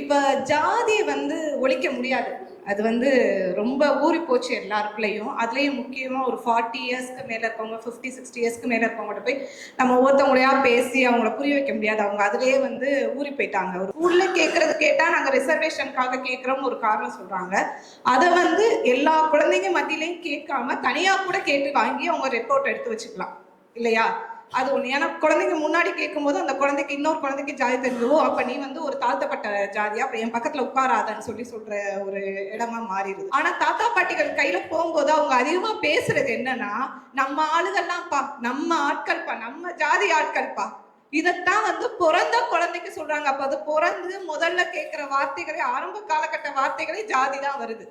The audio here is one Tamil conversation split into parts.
இப்போ ஜாதியை வந்து ஒழிக்க முடியாது. அது வந்து ரொம்ப ஊறி போச்சு எல்லாருக்குள்ளேயும். அதுலேயும் முக்கியமாக ஒரு ஃபார்ட்டி இயர்ஸ்க்கு மேலே இருக்கவங்க ஃபிஃப்டி சிக்ஸ்டி இயர்ஸ்க்கு மேலே இருக்கவங்கள்ட்ட போய் நம்ம ஒவ்வொருத்தவங்களையா பேசி அவங்கள புரிய வைக்க முடியாது. அவங்க அதுலேயே வந்து ஊறி போயிட்டாங்க. ஒரு ஊர்ல கேட்கறது கேட்டால் நாங்கள் ரிசர்வேஷனுக்காக கேட்குறோம் ஒரு காரணம் சொல்கிறாங்க அதை வந்து எல்லா குழந்தைங்க மத்தியிலையும் கேட்காம தனியாக கூட கேட்டு வாங்கி அவங்க ரிப்போர்ட் எடுத்து வச்சுக்கலாம். இல்லையா? அது ஒன்று ஏன்னா குழந்தைங்க முன்னாடி கேட்கும்போது அந்த குழந்தைக்கு இன்னொரு குழந்தைக்கு ஜாதி தெரிஞ்சவோ அப்போ நீ வந்து ஒரு தாழ்த்தப்பட்ட ஜாதியா அப்போ என் பக்கத்தில் உட்காராதன்னு சொல்லி சொல்ற ஒரு இடமா மாறிடுது. ஆனால் தாத்தா பாட்டிகள் கையில் போகும்போது அவங்க அதிகமாக பேசுறது என்னன்னா நம்ம ஆளுகள்லாம்ப்பா நம்ம ஆட்கள்ப்பா நம்ம ஜாதி ஆட்கள்ப்பா. இதைத்தான் வந்து பிறந்த குழந்தைக்கு சொல்றாங்க. அப்ப அது பிறந்து முதல்ல கேட்கிற வார்த்தைகளே ஆரம்ப காலகட்ட வார்த்தைகளே ஜாதி தான் வருது.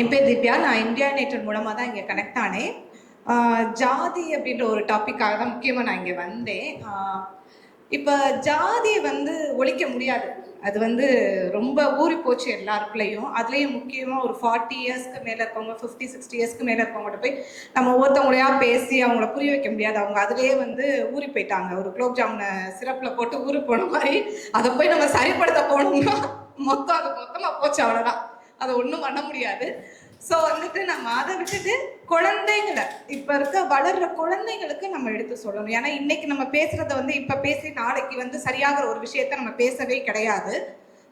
என் பேர் திவ்யா. நான் இந்தியா நேட்டர் மூலமாக தான் இங்கே கனெக்ட் ஆனேன். ஜாதி அப்படின்ற ஒரு டாப்பிக்காக தான் முக்கியமாக நான் இங்கே வந்தேன். இப்போ ஜாதியை வந்து ஒழிக்க முடியாது. அது வந்து ரொம்ப ஊறி போச்சு எல்லாருக்குள்ளேயும். அதுலேயும் முக்கியமாக ஒரு ஃபார்ட்டி இயர்ஸ்க்கு மேலே இருக்கவங்க ஃபிஃப்டி சிக்ஸ்டி இயர்ஸ்க்கு மேலே இருக்கவங்கள்ட்ட போய் நம்ம ஒவ்வொருத்தவங்களையா பேசி அவங்கள புரிய வைக்க முடியாது. அவங்க அதுலேயே வந்து ஊறி போயிட்டாங்க. ஒரு குலோப் ஜாமுனை சிரப்பில் போட்டு ஊறி போன மாதிரி அதை போய் நம்ம சரிப்படுத்த போனோம்னா மொத்தம் அது மொத்தமாக போச்சு அவ்வளோதான் அதை ஒன்றும் பண்ண முடியாது. ஸோ வந்துட்டு நம்ம அதை விட்டுட்டு குழந்தைங்களை இப்போ இருக்க வளர்ற குழந்தைங்களுக்கு நம்ம எடுத்து சொல்லணும். ஏன்னா இன்னைக்கு நம்ம பேசுறத வந்து இப்போ பேசி நாளைக்கு வந்து சரியாகிற ஒரு விஷயத்த நம்ம பேசவே கிடையாது.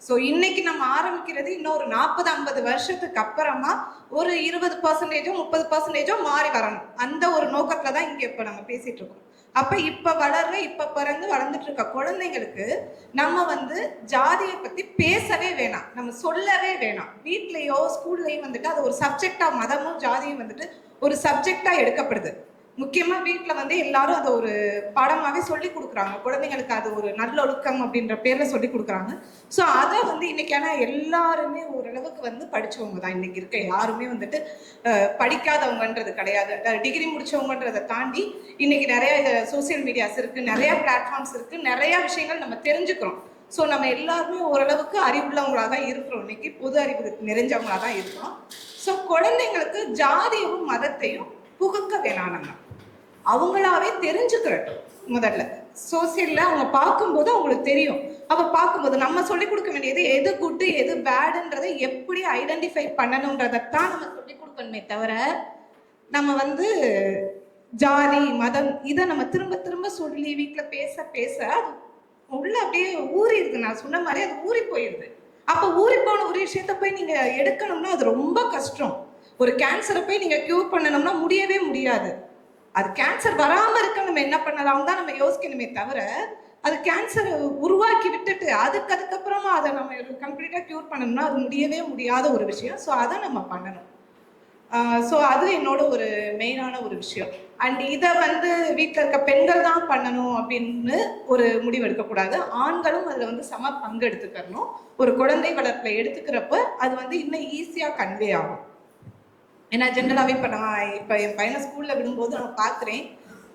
ஸோ இன்னைக்கு நம்ம ஆரம்பிக்கிறது இன்னொரு நாற்பது ஐம்பது வருஷத்துக்கு அப்புறமா ஒரு இருபது பர்சன்டேஜோ முப்பது பர்சன்டேஜோ மாறி வரணும். அந்த ஒரு நோக்கத்தில் தான் இங்கே இப்போ நம்ம பேசிட்டு இருக்கோம். அப்ப இப்ப வளர்ற இப்ப பிறந்து வளர்ந்துட்டு இருக்க குழந்தைங்களுக்கு நம்ம வந்து ஜாதியை பத்தி பேசவே வேணாம். நம்ம சொல்லவே வேணாம். வீட்லயோ ஸ்கூல்லயோ வந்துட்டு அது ஒரு சப்ஜெக்டா மதமும் ஜாதியும் வந்துட்டு ஒரு சப்ஜெக்டா எடுக்கப்படுது. முக்கியமா வீட்டில் வந்து எல்லாரும் அதை ஒரு பாடமாவே சொல்லி கொடுக்குறாங்க. குழந்தைங்களுக்கு அது ஒரு நல்லொழுக்கம் அப்படின்ற பேர்ல சொல்லி கொடுக்குறாங்க. ஸோ அதை வந்து இன்னைக்கான எல்லாருமே ஓரளவுக்கு வந்து படிச்சவங்க தான். இன்னைக்கு இருக்க யாருமே வந்துட்டு படிக்காதவங்கன்றது கிடையாது. டிகிரி முடிச்சவங்கன்றதை தாண்டி இன்னைக்கு நிறைய சோசியல் மீடியாஸ் இருக்கு நிறைய பிளாட்ஃபார்ம்ஸ் இருக்கு நிறைய விஷயங்கள் நம்ம தெரிஞ்சுக்கிறோம். ஸோ நம்ம எல்லாருமே ஓரளவுக்கு அறிவுள்ளவங்களாக தான் இருக்கிறோம். இன்னைக்கு பொது அறிவு நிறைஞ்சவங்களாக தான் இருக்கிறோம். ஸோ குழந்தைங்களுக்கு ஜாதியவும் மதத்தையும் புகுக்க வேணாம் நம்ம. அவங்களாவே தெரிஞ்சுக்கிறட்டும் முதல்ல. சோசியல்ல அவங்க பார்க்கும்போது அவங்களுக்கு தெரியும். அவ பார்க்கும்போது நம்ம சொல்லிக் கொடுக்க வேண்டியது எது குட்டு எது பேடுன்றதை எப்படி ஐடென்டிஃபை பண்ணணுன்றதைத்தான் நம்ம சொல்லிக் கொடுக்கணுமே தவிர நம்ம வந்து ஜாதி மதம் இதை நம்ம திரும்ப திரும்ப சொல்லி வீட்டில் பேச பேச அது உள்ள அப்படியே ஊறி இருக்கு. நான் சொன்ன மாதிரி அது ஊறி போயிடுது. அப்போ ஊறி போன ஒரு விஷயத்த போய் நீங்க எடுக்கணும்னா அது ரொம்ப கஷ்டம். ஒரு கேன்சரை போய் நீங்க கியூர் பண்ணணும்னா முடியவே முடியாது. அது கேன்சர் வராம இருக்க நம்ம என்ன பண்ணலாம்? தான் நம்ம யோசிக்கணுமே தவிர அது கேன்சரை உருவாக்கி விட்டுட்டு அதுக்கு அதுக்கப்புறமா அதை நம்ம கம்ப்ளீட்டாக க்யூர் பண்ணணும்னா அது முடியவே முடியாத ஒரு விஷயம். ஸோ அதை நம்ம பண்ணணும். ஸோ அது என்னோட ஒரு மெயினான ஒரு விஷயம். அண்ட் இதை வந்து வீட்டில் இருக்க பெண்கள் தான் பண்ணணும் அப்படின்னு ஒரு முடிவு எடுக்கக்கூடாது. ஆண்களும் அதில் வந்து சம பங்கு எடுத்துக்கணும். ஒரு குழந்தை வளர்ப்பில் எடுத்துக்கிறப்ப அது வந்து இன்னும் ஈஸியாக கன்வே ஆகும். ஏன்னா ஜென்ரலாகவே இப்போ நான் இப்போ என் பையனை ஸ்கூலில் விடும்போது நான் பார்க்குறேன்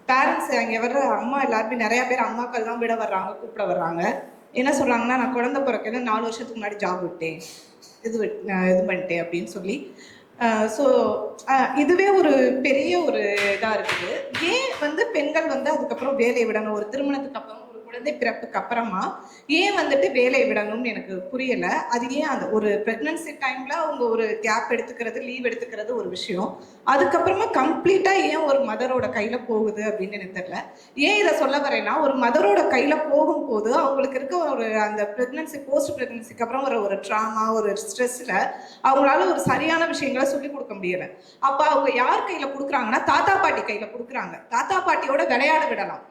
பேரண்ட்ஸ் அங்கே வர்ற அம்மா எல்லாருமே நிறையா பேர் அம்மாக்கள் தான் விட வர்றாங்க கூப்பிட வர்றாங்க. என்ன சொல்கிறாங்கன்னா நான் குழந்த பிறக்கிறது நாலு வருஷத்துக்கு முன்னாடி ஜாப் விட்டேன். இது விட்- இது பண்ணிட்டேன் அப்படின்னு சொல்லி. ஸோ இதுவே ஒரு பெரிய ஒரு இதாக இருக்குது. ஏன் வந்து பெண்கள் வந்து அதுக்கப்புறம் வேலையை விடணும்? ஒரு திருமணத்துக்கு அப்புறம் குழந்தை பிறப்புக்கு அப்புறமா ஏன் வந்துட்டு வேலையை விடணும்னு எனக்கு புரியல. அது ஏன் அந்த ஒரு ப்ரெக்னன்சி டைம்ல அவங்க ஒரு கேப் எடுத்துக்கிறது லீவ் எடுத்துக்கிறது ஒரு விஷயம். அதுக்கப்புறமா கம்ப்ளீட்டா ஏன் ஒரு மதரோட கையில போகுது அப்படின்னு எனக்கு தெரியல. ஏன் இதை சொல்ல வரேன்னா ஒரு மதரோட கையில போகும்போது அவங்களுக்கு இருக்க ஒரு அந்த பிரெக்னன்சி போஸ்ட் பிரெக்னன்சிக்கு அப்புறம் ஒரு ஒரு ட்ராமா ஒரு ஸ்ட்ரெஸ்ல அவங்களால ஒரு சரியான விஷயங்களை சொல்லி கொடுக்க முடியல. அப்ப அவங்க யார் கையில கொடுக்குறாங்கன்னா தாத்தா பாட்டி கையில கொடுக்குறாங்க. தாத்தா பாட்டியோட விளையாட விடலாம்.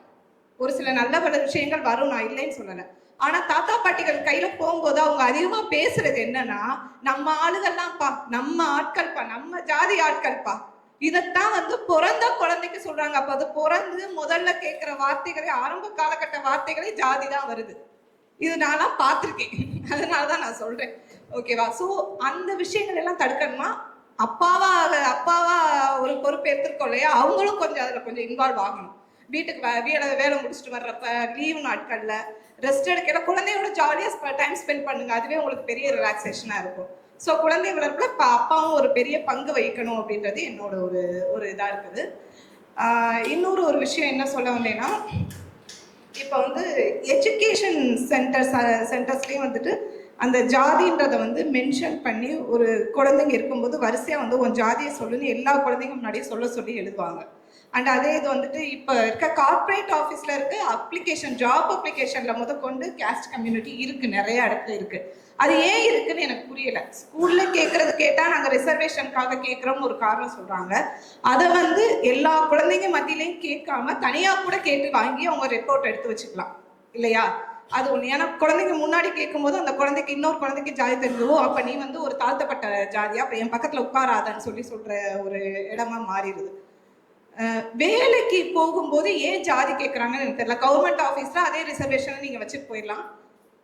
ஒரு சில நல்ல பல விஷயங்கள் வரும் நான் இல்லைன்னு சொல்லலை. ஆனா தாத்தா பாட்டிகள் கையில போகும்போது அவங்க அதிகமா பேசுறது என்னன்னா நம்ம ஆளுகள்லாம்ப்பா நம்ம ஆட்கள்ப்பா நம்ம ஜாதி ஆட்கள்ப்பா. இதைத்தான் வந்து பிறந்த குழந்தைக்கு சொல்றாங்க. அப்ப அது பிறந்து முதல்ல கேட்கிற வார்த்தைகளே ஆரம்ப காலகட்ட வார்த்தைகளே ஜாதி தான் வருது. இது நான்லாம் பார்த்துருக்கேன். அதனாலதான் நான் சொல்றேன். ஓகேவா? ஸோ அந்த விஷயங்கள் எல்லாம் தடுக்கணுமா? அப்பாவா அப்பாவா ஒரு பொறுப்பு எடுத்துருக்கோம் இல்லையா? அவங்களும் கொஞ்சம் அதுல கொஞ்சம் இன்வால்வ் ஆகணும். வீட்டுக்கு வே- வேலை வேலை முடிச்சுட்டு வர்றப்ப லீவ் நாட்களில் ரெஸ்ட் எடுக்கிற குழந்தையோட ஜாலியாக டைம் ஸ்பெண்ட் பண்ணுங்க. அதுவே உங்களுக்கு பெரிய ரிலாக்ஸேஷனாக இருக்கும். ஸோ குழந்தை வளர்ப்பில் இப்போ அப்பாவும் ஒரு பெரிய பங்கு வகிக்கணும் அப்படின்றது என்னோட ஒரு ஒரு இதாக இருக்குது. இன்னொரு ஒரு விஷயம் என்ன சொல்ல வந்தேன்னா இப்போ வந்து எஜுகேஷன் சென்டர்ஸ் சென்டர்ஸ்லேயும் வந்துட்டு அந்த ஜாதின்றதை வந்து மென்ஷன் பண்ணி ஒரு குழந்தைங்க இருக்கும்போது வரிசையாக வந்து உன் ஜாதியை சொல்லுன்னு எல்லா குழந்தைங்க முன்னாடியே சொல்ல சொல்லி எழுதுவாங்க. அண்ட் அதே இது வந்துட்டு இப்போ இருக்க கார்ப்பரேட் ஆஃபீஸில் இருக்க அப்ளிகேஷன் ஜாப் அப்ளிகேஷனில் முதற்கொண்டு கேஸ்ட் கம்யூனிட்டி இருக்கு நிறைய இடத்துல இருக்கு. அது ஏன் இருக்குன்னு எனக்கு புரியல. ஸ்கூல்ல கேட்குறது கேட்டா நாங்க ரிசர்வேஷனுக்காக கேட்குறோம்னு ஒரு காரணம் சொல்றாங்க. அதை வந்து எல்லா குழந்தைங்க மத்தியிலையும் கேட்காம தனியா கூட கேட்டு வாங்கி அவங்க ரிப்போர்ட் எடுத்து வச்சுக்கலாம். இல்லையா? அது ஒண்ணு. ஏன்னா குழந்தைங்க முன்னாடி கேட்கும்போது அந்த குழந்தைக்கு இன்னொரு குழந்தைக்கு ஜாதி தெரிஞ்சவோ அப்ப நீ வந்து ஒரு தாழ்த்தப்பட்ட ஜாதியா? அப்போ என் பக்கத்துல உட்காராதன்னு சொல்லி சொல்ற ஒரு இடமா மாறிடுது. வேலைக்கு போகும்போது ஏன் ஜாதி கேட்குறாங்கன்னு எனக்கு தெரியல. கவர்மெண்ட் ஆஃபீஸில் அதே ரிசர்வேஷனை நீங்கள் வச்சுட்டு போயிடலாம்.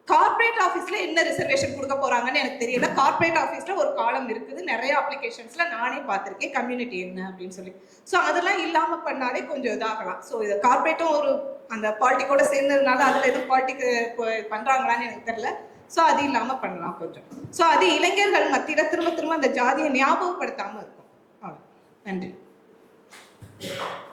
கார்ப்பரேட் ஆஃபீஸில் என்ன ரிசர்வேஷன் கொடுக்க போகிறாங்கன்னு எனக்கு தெரியல. கார்ப்பரேட் ஆஃபீஸில் ஒரு காலம் இருக்குது. நிறைய அப்ளிகேஷன்ஸில் நானே பார்த்துருக்கேன். கம்யூனிட்டி என்ன அப்படின்னு சொல்லி. ஸோ அதெல்லாம் இல்லாமல் பண்ணாலே கொஞ்சம் இதாகலாம். ஸோ இது கார்ப்பரேட்டும் ஒரு அந்த பாலிட்டிக்கோட சேர்ந்ததுனால அதில் எதுவும் பாலிட்டிக்கு பண்ணுறாங்களான்னு எனக்கு தெரியல. ஸோ அது இல்லாமல் பண்ணலாம் கொஞ்சம். ஸோ அது இளைஞர்கள் மத்தியில் திரும்ப திரும்ப அந்த ஜாதியை ஞாபகப்படுத்தாமல் இருக்கும். நன்றி. Yeah.